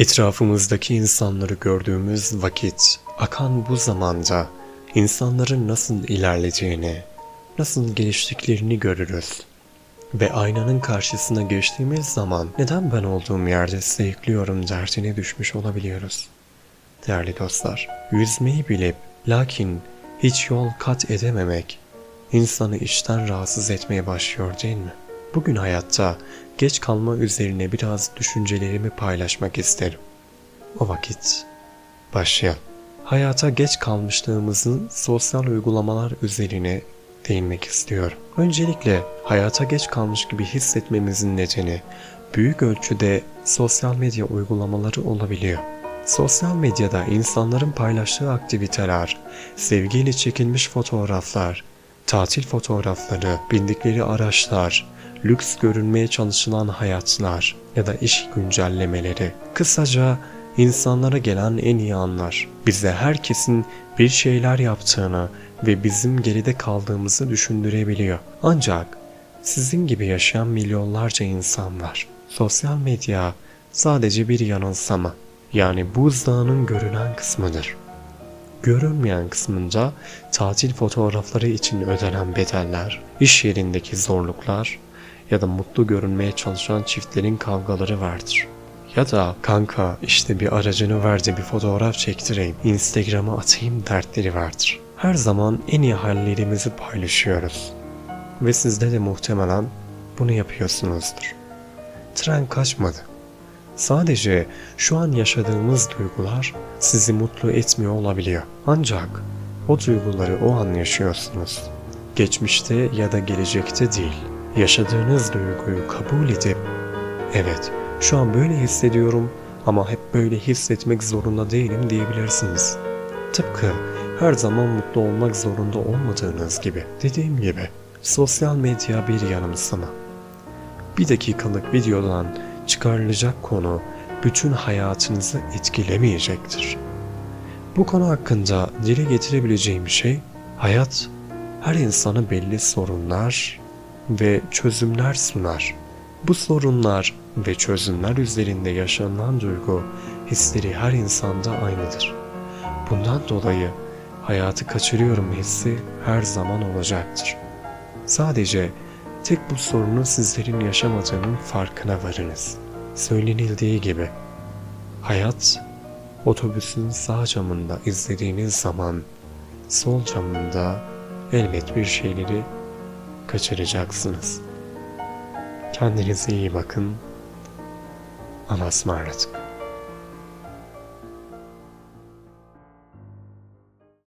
Etrafımızdaki insanları gördüğümüz vakit, akan bu zamanda insanların nasıl ilerlediğini, nasıl geliştiklerini görürüz. Ve aynanın karşısına geçtiğimiz zaman neden ben olduğum yerde sayıklıyorum derdine düşmüş olabiliyoruz. Değerli dostlar, yüzmeyi bilip lakin hiç yol kat edememek insanı içten rahatsız etmeye başlıyor değil mi? Bugün hayatta geç kalma üzerine biraz düşüncelerimi paylaşmak isterim. O vakit başlayalım. Hayata geç kalmışlığımızın sosyal uygulamalar üzerine değinmek istiyorum. Öncelikle hayata geç kalmış gibi hissetmemizin nedeni büyük ölçüde sosyal medya uygulamaları olabiliyor. Sosyal medyada insanların paylaştığı aktiviteler, sevgiyle çekilmiş fotoğraflar, tatil fotoğrafları, bindikleri araçlar, lüks görünmeye çalışılan hayatlar ya da iş güncellemeleri. Kısaca insanlara gelen en iyi anlar. Bize herkesin bir şeyler yaptığını ve bizim geride kaldığımızı düşündürebiliyor. Ancak sizin gibi yaşayan milyonlarca insan var. Sosyal medya sadece bir yanılsama. Yani buzdağının görünen kısmıdır. Görünmeyen kısmında tatil fotoğrafları için ödenen bedeller, iş yerindeki zorluklar ya da mutlu görünmeye çalışan çiftlerin kavgaları vardır. Ya da kanka işte bir aracını ver de bir fotoğraf çektireyim, Instagram'a atayım dertleri vardır. Her zaman en iyi hallerimizi paylaşıyoruz. Ve sizde de muhtemelen bunu yapıyorsunuzdur. Tren kaçmadı. Sadece şu an yaşadığımız duygular sizi mutlu etmiyor olabiliyor. Ancak o duyguları o an yaşıyorsunuz. Geçmişte ya da gelecekte değil. Yaşadığınız duyguyu kabul edip evet şu an böyle hissediyorum ama hep böyle hissetmek zorunda değilim diyebilirsiniz. Tıpkı her zaman mutlu olmak zorunda olmadığınız gibi. Dediğim gibi sosyal medya bir yanılsama. Bir dakikalık videodan çıkarılacak konu bütün hayatınızı etkilemeyecektir. Bu konu hakkında dile getirebileceğim şey hayat her insana belli sorunlar ve çözümler sunar. Bu sorunlar ve çözümler üzerinde yaşanılan duygu, hisleri her insanda aynıdır. Bundan dolayı hayatı kaçırıyorum hissi her zaman olacaktır. Sadece tek bu sorunu sizlerin yaşamadığının farkına varınız. Söylenildiği gibi hayat otobüsün sağ camında izlediğiniz zaman sol camında elbet bir şeyleri kaçıracaksınız. Kendinize iyi bakın. Allah'a ısmarladık.